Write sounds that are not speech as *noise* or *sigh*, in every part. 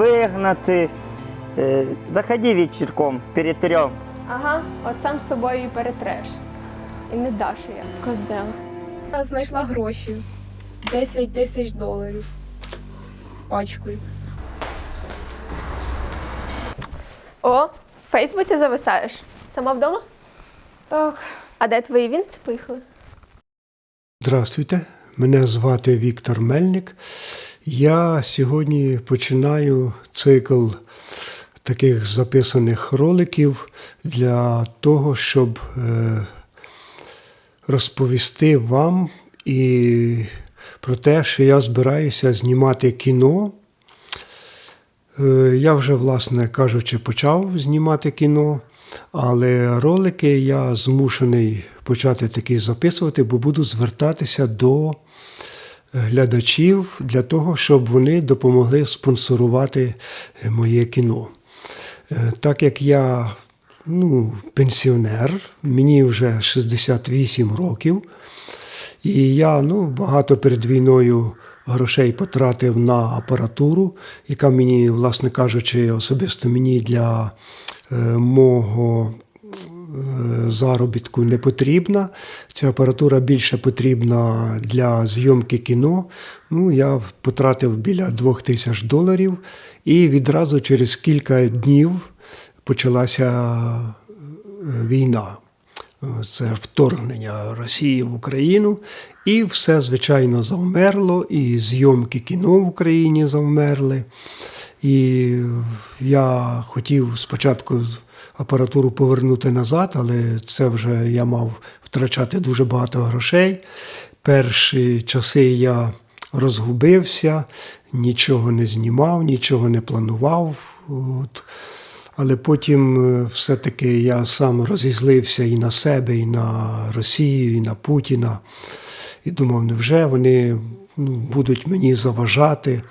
вигнати. Е, Заходи вечірком, перетрем. Ага, от сам з собою і перетреш. І не даш я, козел. Я знайшла гроші. 10 тисяч доларів. Пачкою. О, в Фейсбуці зависаєш. Сама вдома? Так. А де твої вінці поїхали? Здравствуйте, мене звати Віктор Мельник. Я сьогодні починаю цикл таких записаних роликів для того, щоб е, розповісти вам і про те, що я збираюся знімати кіно. Е, Я вже, власне кажучи, почав знімати кіно, але ролики я змушений почати такі записувати, бо буду звертатися до глядачів для того, щоб вони допомогли спонсорувати е, моє кіно. Е, Так як я ну, пенсіонер, мені вже 68 років, і я ну, багато перед війною грошей потратив на апаратуру, яка мені, власне кажучи, особисто мені для е, мого заробітку не потрібна. Ця апаратура більше потрібна для зйомки кіно. Ну, я потратив біля двох тисяч доларів, і відразу через кілька днів почалася е, війна. Це вторгнення Росії в Україну, і все, звичайно, завмерло, і зйомки кіно в Україні завмерли. І я хотів спочатку апаратуру повернути назад, але це вже я мав втрачати дуже багато грошей. Перші часи я розгубився, нічого не знімав, нічого не планував. От. Але потім е, все-таки я сам розізлився і на себе, і на Росію, і на Путіна. І думав, невже вони ну, будуть мені заважати.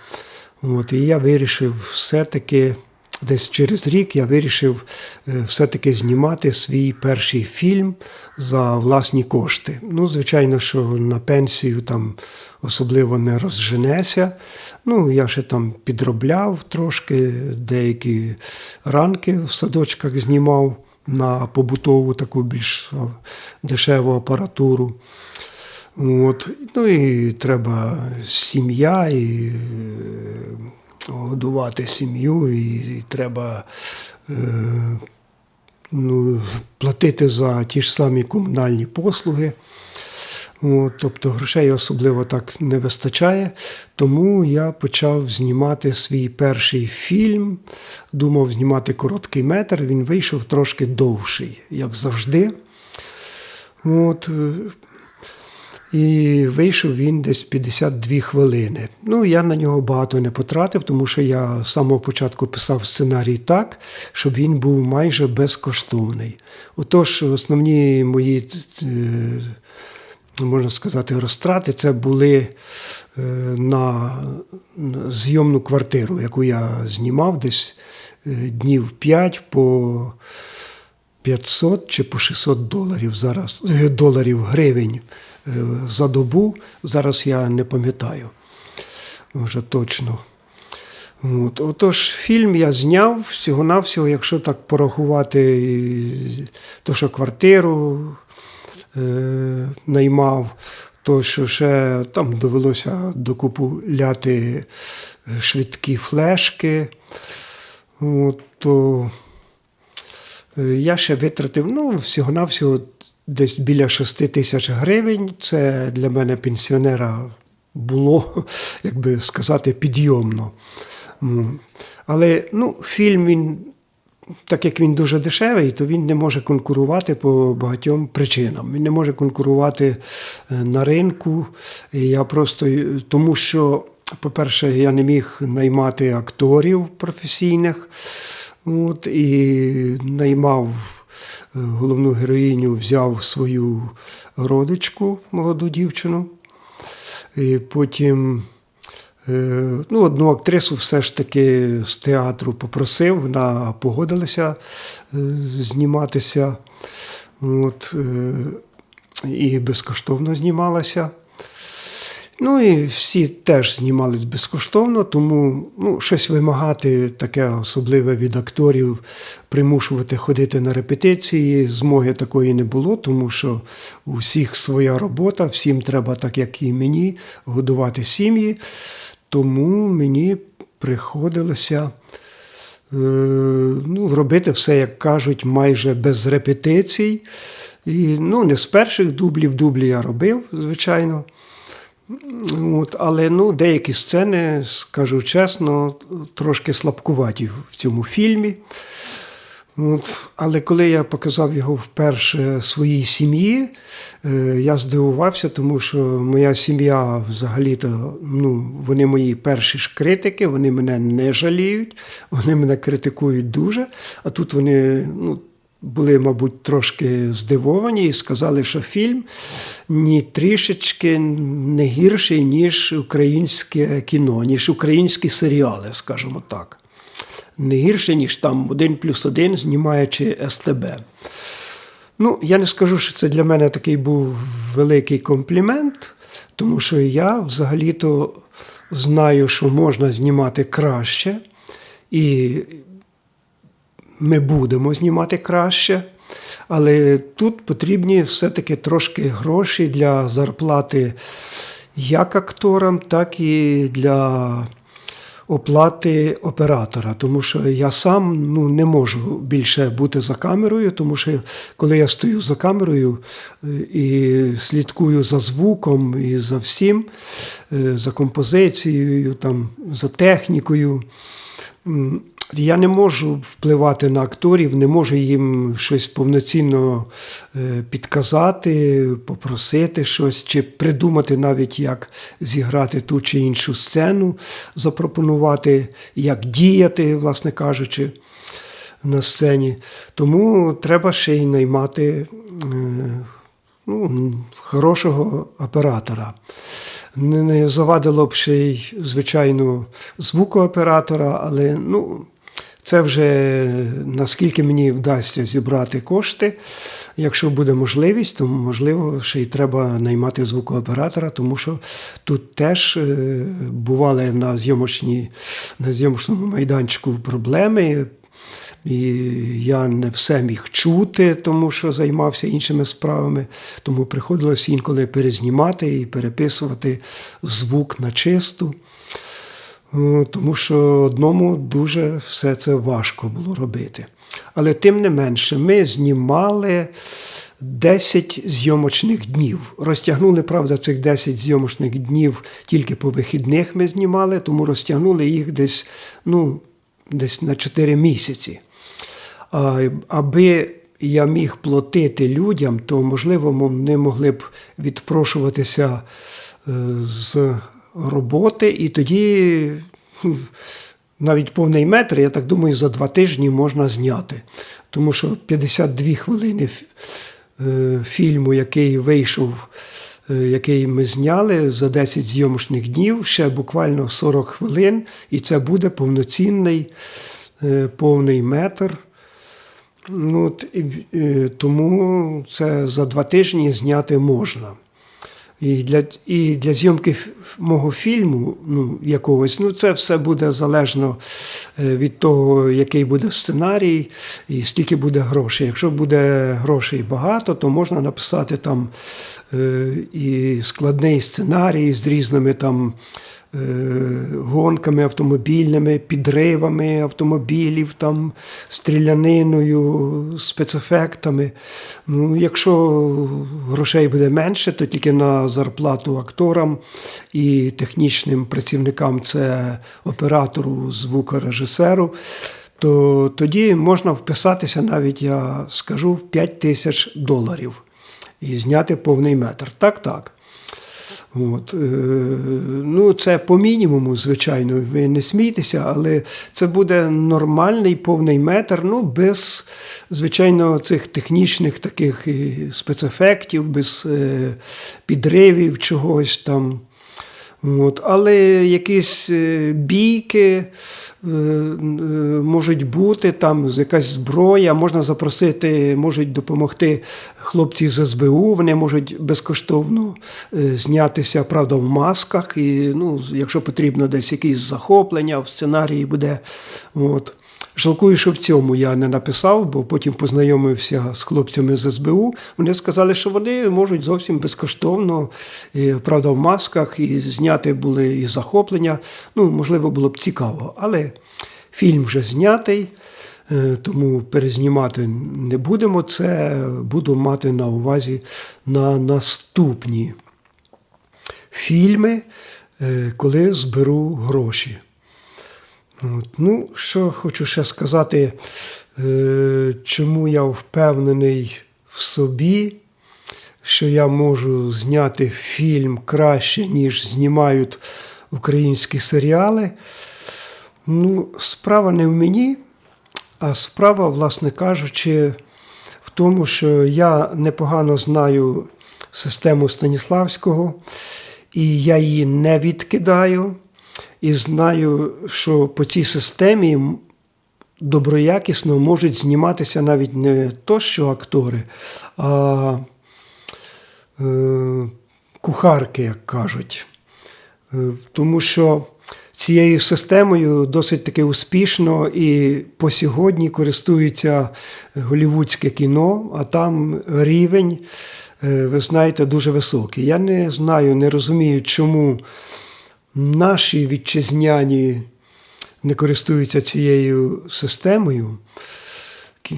От, і я вирішив все-таки, десь через рік я вирішив е, все-таки знімати свій перший фільм за власні кошти. Ну, звичайно, що на пенсію там особливо не розженеся. Ну, я ще там підробляв трошки, деякі ранки в садочках знімав на побутову таку більш дешеву апаратуру. От. Ну і треба сім'я, і е, годувати сім'ю, і, і треба е, ну, платити за ті ж самі комунальні послуги. От, тобто грошей особливо так не вистачає. Тому я почав знімати свій перший фільм. Думав знімати короткий метр. Він вийшов трошки довший, як завжди. От, е, і вийшов він десь 52 хвилини. Ну, я на нього багато не потратив, тому що я з самого початку писав сценарій так, щоб він був майже безкоштовний. Отож, основні мої, е, можна сказати, розтрати це були е, на зйомну квартиру, яку я знімав десь е, днів 5 по 500 чи по 600 доларів зараз, доларів гривень за добу. Зараз я не пам'ятаю вже точно. От. Отож, фільм я зняв всього-навсього, якщо так порахувати, то, що квартиру е, наймав, то що ще там довелося докупляти швидкі флешки. От, то Е, Я ще витратив ну, всього-навсього десь біля 6 тисяч гривень. Це для мене пенсіонера було, *laughs* як би сказати, підйомно. Але ну, фільм він. Так як він дуже дешевий, то він не може конкурувати по багатьом причинам. Він не може конкурувати е, на ринку. Я просто тому, що, по-перше, я не міг наймати акторів професійних. От, і наймав е, головну героїню, взяв свою родичку, молоду дівчину. І потім е, ну, одну актрису все ж таки з театру попросив, вона погодилася е, зніматися. От, е, і безкоштовно знімалася. Ну і всі теж знімались безкоштовно, тому ну, щось вимагати таке особливе від акторів, примушувати ходити на репетиції. Змоги такої не було, тому що у всіх своя робота, всім треба, так як і мені, годувати сім'ї. Тому мені приходилося е, ну, робити все, як кажуть, майже без репетицій. І, ну, не з перших дублів, дублі я робив, звичайно. От, але ну, деякі сцени, скажу чесно, трошки слабкуваті в цьому фільмі. От, але коли я показав його вперше своїй сім'ї, е, я здивувався, тому що моя сім'я взагалі-то, ну, вони мої перші ж критики, вони мене не жаліють, вони мене критикують дуже. А тут вони ну, були, мабуть, трошки здивовані і сказали, що фільм ні трішечки не гірший, ніж українське кіно, ніж українські серіали, скажімо так не гірше, ніж там один плюс один, знімаючи СТБ. Ну, я не скажу, що це для мене такий був великий комплімент, тому що я взагалі-то знаю, що можна знімати краще, і ми будемо знімати краще. Але тут потрібні все-таки трошки гроші для зарплати як акторам, так і для оплати оператора, тому що я сам ну, не можу більше бути за камерою, тому що коли я стою за камерою е, і слідкую за звуком і за всім, е, за композицією, там, за технікою. М, Я не можу впливати на акторів, не можу їм щось повноцінно е, підказати, попросити щось, чи придумати навіть, як зіграти ту чи іншу сцену, запропонувати, як діяти, власне кажучи, на сцені. Тому треба ще й наймати е, ну, хорошого оператора. Не завадило б ще й, звичайно, звукооператора, але ну, це вже наскільки мені вдасться зібрати кошти. Якщо буде можливість, то можливо ще й треба наймати звукооператора, тому що тут теж е, бували на, зйомочні, на зйомочному майданчику проблеми. І я не все міг чути, тому що займався іншими справами. Тому приходилось інколи перезнімати і переписувати звук на чисту. Е, Тому що одному дуже все це важко було робити. Але тим не менше, ми знімали 10 зйомочних днів. Розтягнули, правда, цих 10 зйомочних днів тільки по вихідних ми знімали, тому розтягнули їх десь, ну, десь на 4 місяці. А, аби я міг платити людям, то, можливо, вони могли б відпрошуватися е, з роботи, і тоді навіть повний метр, я так думаю, за два тижні можна зняти. Тому що 52 хвилини е, фільму, який вийшов, е, який ми зняли за 10 зйомочних днів, ще буквально 40 хвилин, і це буде повноцінний е, повний метр. Ну, тому це за два тижні зняти можна. І для, і для зйомки мого фільму, ну, якогось, ну, це все буде залежно е, від того, який буде сценарій і скільки буде грошей. Якщо буде грошей багато, то можна написати там е, і складний сценарій з різними там. Е, Гонками автомобільними, підривами автомобілів, там, стріляниною, спецефектами. Ну, якщо грошей буде менше, то тільки на зарплату акторам і технічним працівникам, це оператору, звукорежисеру, то тоді можна вписатися навіть, я скажу, в 5 тисяч доларів і зняти повний метр. Так, так. От, е, ну, це по мінімуму, звичайно, ви не смійтеся, але це буде нормальний повний метр, ну, без, звичайно, цих технічних таких спецефектів, без е, підривів чогось там. От. Але якісь е, бійки е, е, можуть бути, там якась зброя, можна запросити, можуть допомогти хлопці з СБУ, вони можуть безкоштовно знятися, правда, в масках. І ну, якщо потрібно десь якісь захоплення, в сценарії буде. От. Жалкую, що в цьому я не написав, бо потім познайомився з хлопцями з СБУ. Вони сказали, що вони можуть зовсім безкоштовно, і, правда, в масках, і зняти були і захоплення. Ну, можливо, було б цікаво. Але фільм вже знятий, е, тому перезнімати не будемо. Це буду мати на увазі на наступні фільми, е, коли зберу гроші. От. Ну, що хочу ще сказати, е, чому я впевнений в собі, що я можу зняти фільм краще, ніж знімають українські серіали. Ну, справа не в мені, а справа, власне кажучи, в тому, що я непогано знаю систему Станіславського, і я її не відкидаю. І знаю, що по цій системі доброякісно можуть зніматися навіть не то, що актори, а е, кухарки, як кажуть. Е, Тому що цією системою досить таки успішно і по сьогодні користується голівудське кіно, а там рівень, е, ви знаєте, дуже високий. Я не знаю, не розумію, чому наші вітчизняні не користуються цією системою. Е,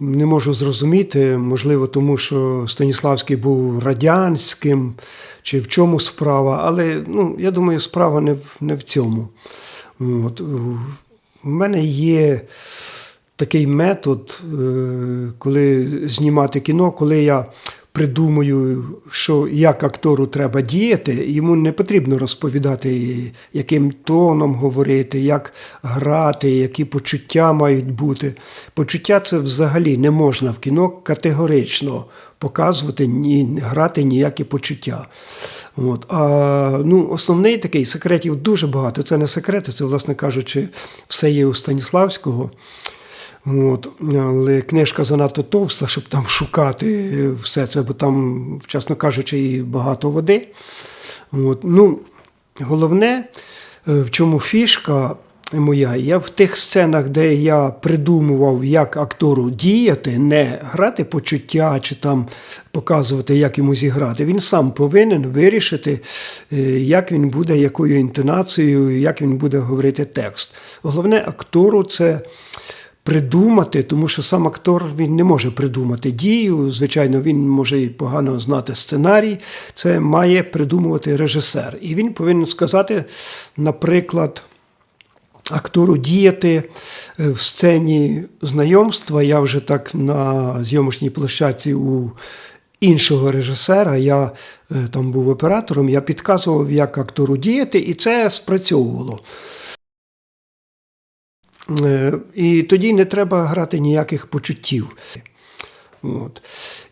Не можу зрозуміти, можливо, тому що Станіславський був радянським, чи в чому справа, але ну, я думаю, справа не в, не в цьому. От. У мене є такий метод, е, коли знімати кіно, коли я придумую, що як актору треба діяти, йому не потрібно розповідати, яким тоном говорити, як грати, які почуття мають бути. Почуття це взагалі не можна в кіно категорично показувати, ні, грати ніякі почуття. От. А ну, основний такий секретів дуже багато. Це не секрети, це, власне кажучи, все є у Станіславського. От, але книжка занадто товста, щоб там шукати все це, бо там, чесно кажучи, і багато води. От, ну, головне, е, в чому фішка моя, я в тих сценах, де я придумував, як актору діяти, не грати почуття чи там показувати, як йому зіграти. Він сам повинен вирішити, е, як він буде, якою інтонацією, як він буде говорити текст. Головне актору це придумати, тому що сам актор він не може придумати дію. Звичайно, він може погано знати сценарій. Це має придумувати режисер. І він повинен сказати, наприклад. Актору діяти е, в сцені знайомства. Я вже так на зйомочній площадці у іншого режисера. Я е, там був оператором, я підказував, як актору діяти, і це спрацьовувало. Е, І тоді не треба грати ніяких почуттів. От.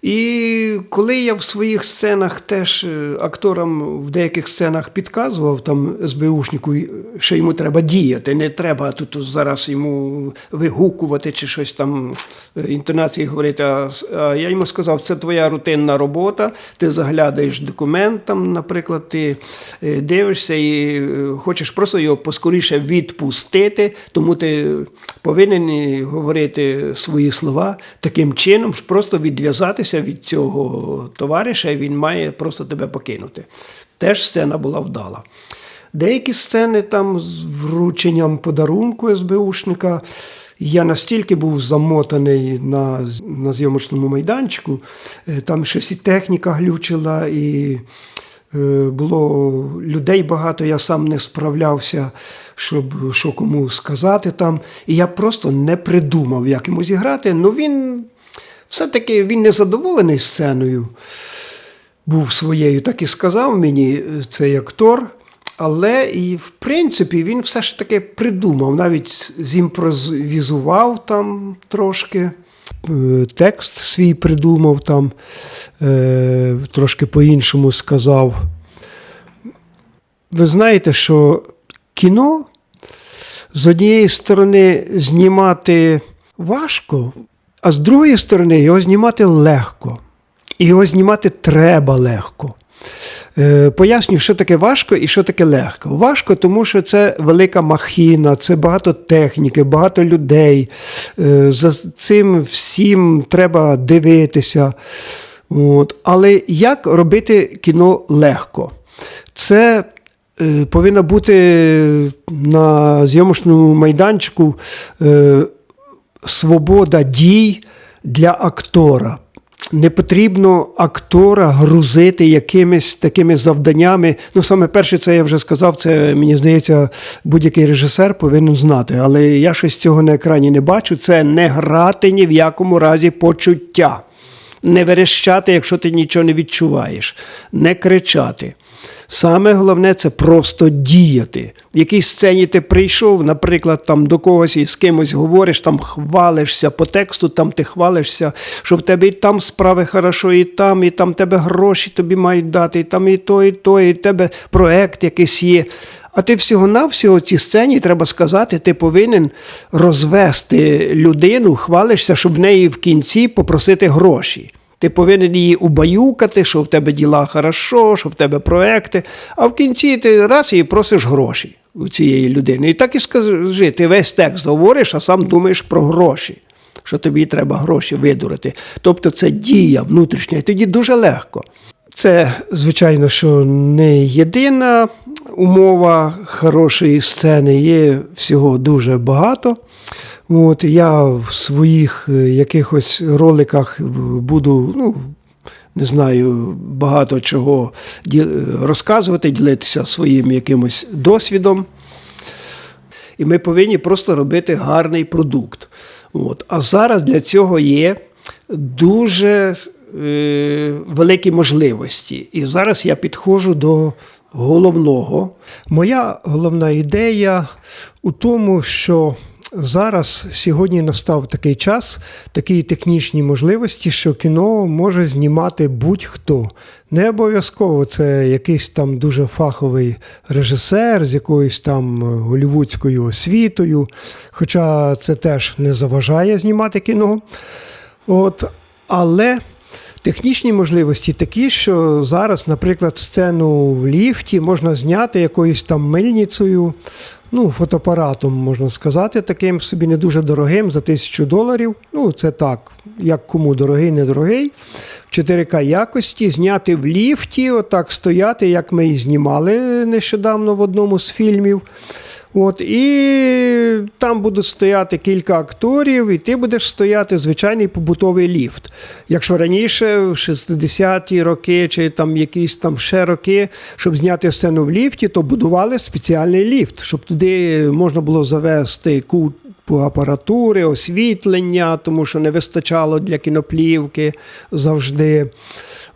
І коли я в своїх сценах теж е, акторам в деяких сценах підказував там СБУшнику, що йому треба діяти, не треба тут зараз йому вигукувати чи щось там е, інтонації говорити. А, я йому сказав, це твоя рутинна робота, ти заглядаєш документ, наприклад, ти е, дивишся і е, хочеш просто його поскоріше відпустити, тому ти повинен е, говорити свої слова таким чином, щоб просто відв'язатися від цього товариша, і він має просто тебе покинути. Теж сцена була вдала. Деякі сцени там з врученням подарунку СБУшника. Я настільки був замотаний на, на зйомочному майданчику, е, там щось і техніка глючила, і е, було людей багато, я сам не справлявся, щоб що кому сказати там. І я просто не придумав, як йому зіграти. Ну він все-таки він не задоволений сценою був своєю, так і сказав мені е, цей актор. Але і в принципі він все ж таки придумав, навіть зімпровізував там трошки. Е, Текст свій придумав там, е, трошки по-іншому сказав. Ви знаєте, що кіно з однієї сторони знімати важко, а з другої сторони його знімати легко. Його знімати треба легко. Е, Поясню, що таке важко і що таке легко. Важко, тому що це велика махіна, це багато техніки, багато людей. Е, За цим всім треба дивитися. От. Але як робити кіно легко? Це е, повинна бути на зйомочному майданчику свобода дій для актора. Не потрібно актора грузити якимись такими завданнями. Ну, саме перше, це я вже сказав, це мені здається, будь-який режисер повинен знати. Але я щось цього на екрані не бачу. Це не грати ні в якому разі почуття. Не верещати, якщо ти нічого не відчуваєш, не кричати. Саме головне це просто діяти. В якій сцені ти прийшов, наприклад, там до когось і з кимось говориш, там хвалишся по тексту, там ти хвалишся, що в тебе і там справи хорошо, і там, і там тебе гроші тобі мають дати, і там і то, і то, і тебе проект якийсь є. А ти всього-навсього цій сцені треба сказати, ти повинен розвести людину, хвалишся, щоб в неї в кінці попросити гроші. Ти повинен її убаюкати, що в тебе діла хорошо, що в тебе проекти, а в кінці ти раз і просиш гроші у цієї людини. І так і скажи, ти весь текст говориш, а сам думаєш про гроші, що тобі треба гроші видурити. Тобто це дія внутрішня, і тоді дуже легко. Це, звичайно, що не єдина умова хорошої сцени, є всього дуже багато. От, я в своїх е, якихось роликах буду, ну, не знаю, багато чого розказувати, ділитися своїм якимось досвідом. І ми повинні просто робити гарний продукт. От. А зараз для цього є дуже е, великі можливості. І зараз я підходжу до головного. Моя головна ідея у тому, що зараз сьогодні настав такий час, такі технічні можливості, що кіно може знімати будь-хто. Не обов'язково це якийсь там дуже фаховий режисер з якоюсь там голівудською освітою, хоча це теж не заважає знімати кіно. От, але технічні можливості такі, що зараз, наприклад, сцену в ліфті можна зняти якоюсь там мильницею, ну, фотоапаратом, можна сказати, таким собі не дуже дорогим за тисячу доларів. Ну, це так, як кому дорогий, недорогий. В 4К якості зняти в ліфті, отак стояти, як ми і знімали нещодавно в одному з фільмів. От, і там будуть стояти кілька акторів, і ти будеш стояти звичайний побутовий ліфт. Якщо раніше, в 60-ті роки, чи там якісь там ще роки, щоб зняти сцену в ліфті, то будували спеціальний ліфт, щоб туди можна було завести купу апаратури, освітлення, тому що не вистачало для кіноплівки завжди.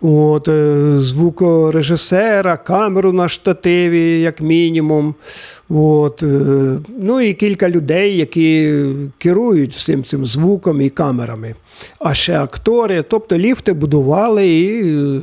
От, е, звукорежисера, камеру на штативі, як мінімум. От, е, ну і кілька людей, які керують всім цим звуком і камерами. А ще актори, тобто ліфти будували і е,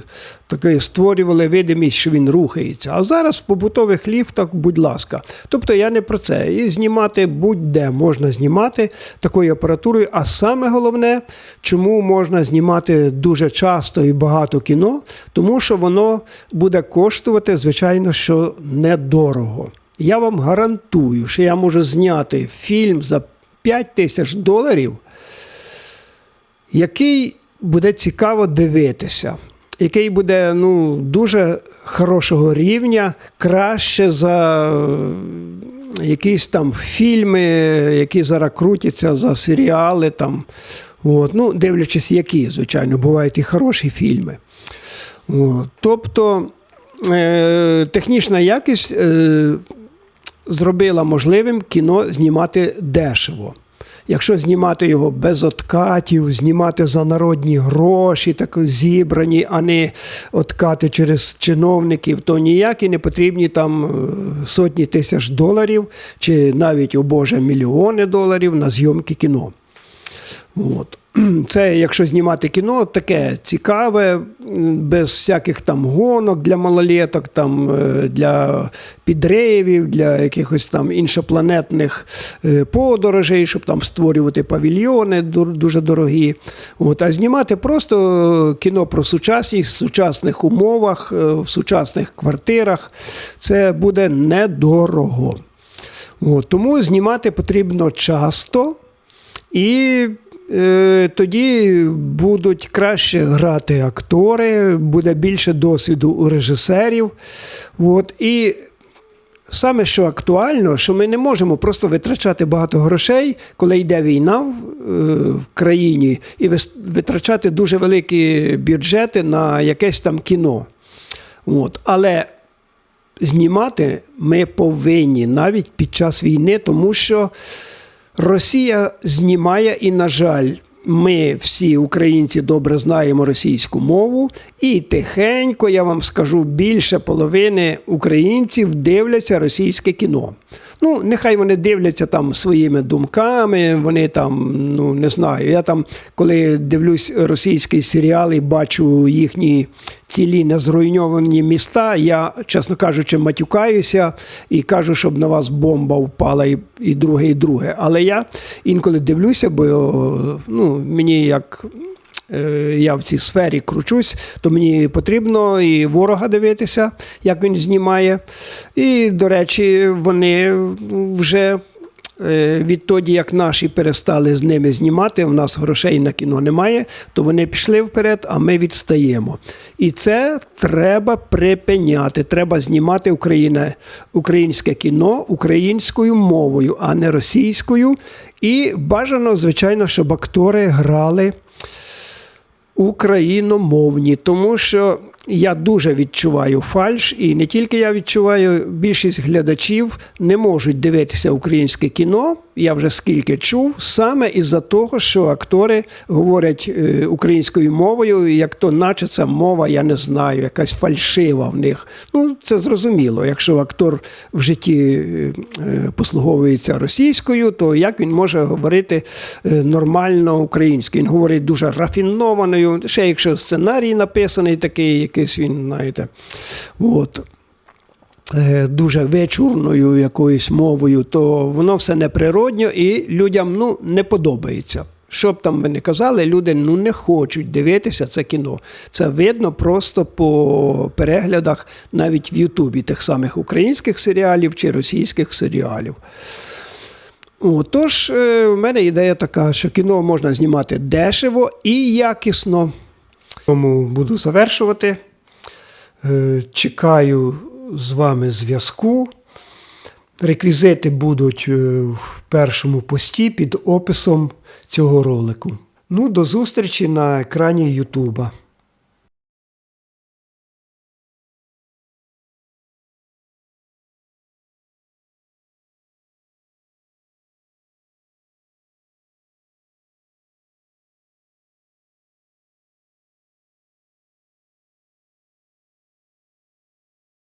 таки створювали видимість, що він рухається. А зараз в побутових ліфтах, будь ласка. Тобто я не про це. І знімати будь-де можна знімати такою апаратурою. А саме головне, чому можна знімати дуже часто і багато кіно, тому що воно буде коштувати, звичайно, що недорого. Я вам гарантую, що я можу зняти фільм за 5 тисяч доларів, який буде цікаво дивитися, який буде ну, дуже хорошого рівня, краще за е, якісь там фільми, які зараз крутяться за серіали. Там. От. Ну, дивлячись, які, звичайно, бувають і хороші фільми. От. Тобто е, технічна якість е, зробила можливим кіно знімати дешево. Якщо знімати його без откатів, знімати за народні гроші, так зібрані, а не откати через чиновників, то ніякі не потрібні там е, сотні тисяч доларів чи навіть, о Боже, мільйони доларів на зйомки кіно. От. *clears throat* Це, якщо знімати кіно, таке цікаве, без всяких там гонок для малолеток, там, е, для підривів, для якихось там іншопланетних е, подорожей, щоб там створювати павільйони дуже дорогі. От, а знімати просто кіно про сучасність в сучасних умовах, е, в сучасних квартирах, це буде недорого. От, тому знімати потрібно часто. І тоді будуть краще грати актори, буде більше досвіду у режисерів. От, і саме що актуально, що ми не можемо просто витрачати багато грошей, коли йде війна в, е, країні, і витрачати дуже великі бюджети на якесь там кіно. От. Але знімати ми повинні навіть під час війни, тому що Росія знімає, і, на жаль, ми всі українці добре знаємо російську мову, і тихенько, я вам скажу, більше половини українців дивляться російське кіно. Ну, нехай вони дивляться там своїми думками, вони там, ну не знаю. Я там, коли дивлюсь російський серіал і бачу їхні цілі незруйновані міста, я, чесно кажучи, матюкаюся і кажу, щоб на вас бомба впала, і, і друге, і друге. Але я інколи дивлюся, бо ну, мені як. Е, Я в цій сфері кручусь, то мені потрібно і ворога дивитися, як він знімає. І, до речі, вони вже е, відтоді, як наші перестали з ними знімати, у нас грошей на кіно немає, то вони пішли вперед, а ми відстаємо. І це треба припиняти. Треба знімати Україна, українське кіно українською мовою, а не російською. І бажано, звичайно, щоб актори грали україномовні, тому що я дуже відчуваю фальш, і не тільки я відчуваю, більшість глядачів не можуть дивитися українське кіно. Я вже скільки чув, саме із-за того, що актори говорять е, українською мовою, як то, наче ця мова, я не знаю, якась фальшива в них. Ну, це зрозуміло. Якщо актор в житті е, е, послуговується російською, то як він може говорити нормально українською? Він говорить дуже рафінованою, ще якщо сценарій написаний такий, якийсь він, знаєте. От е, дуже вичурною якоюсь мовою, то воно все неприродньо і людям ну, не подобається. Що б там ви не казали, люди ну, не хочуть дивитися це кіно. Це видно просто по переглядах навіть в Ютубі тих самих українських серіалів чи російських серіалів. Отож, е, в мене ідея така, що кіно можна знімати дешево і якісно. Тому буду завершувати. Е, Чекаю з вами зв'язку. Реквізити будуть е, в першому пості під описом цього ролику. Ну, до зустрічі на екрані Ютуба.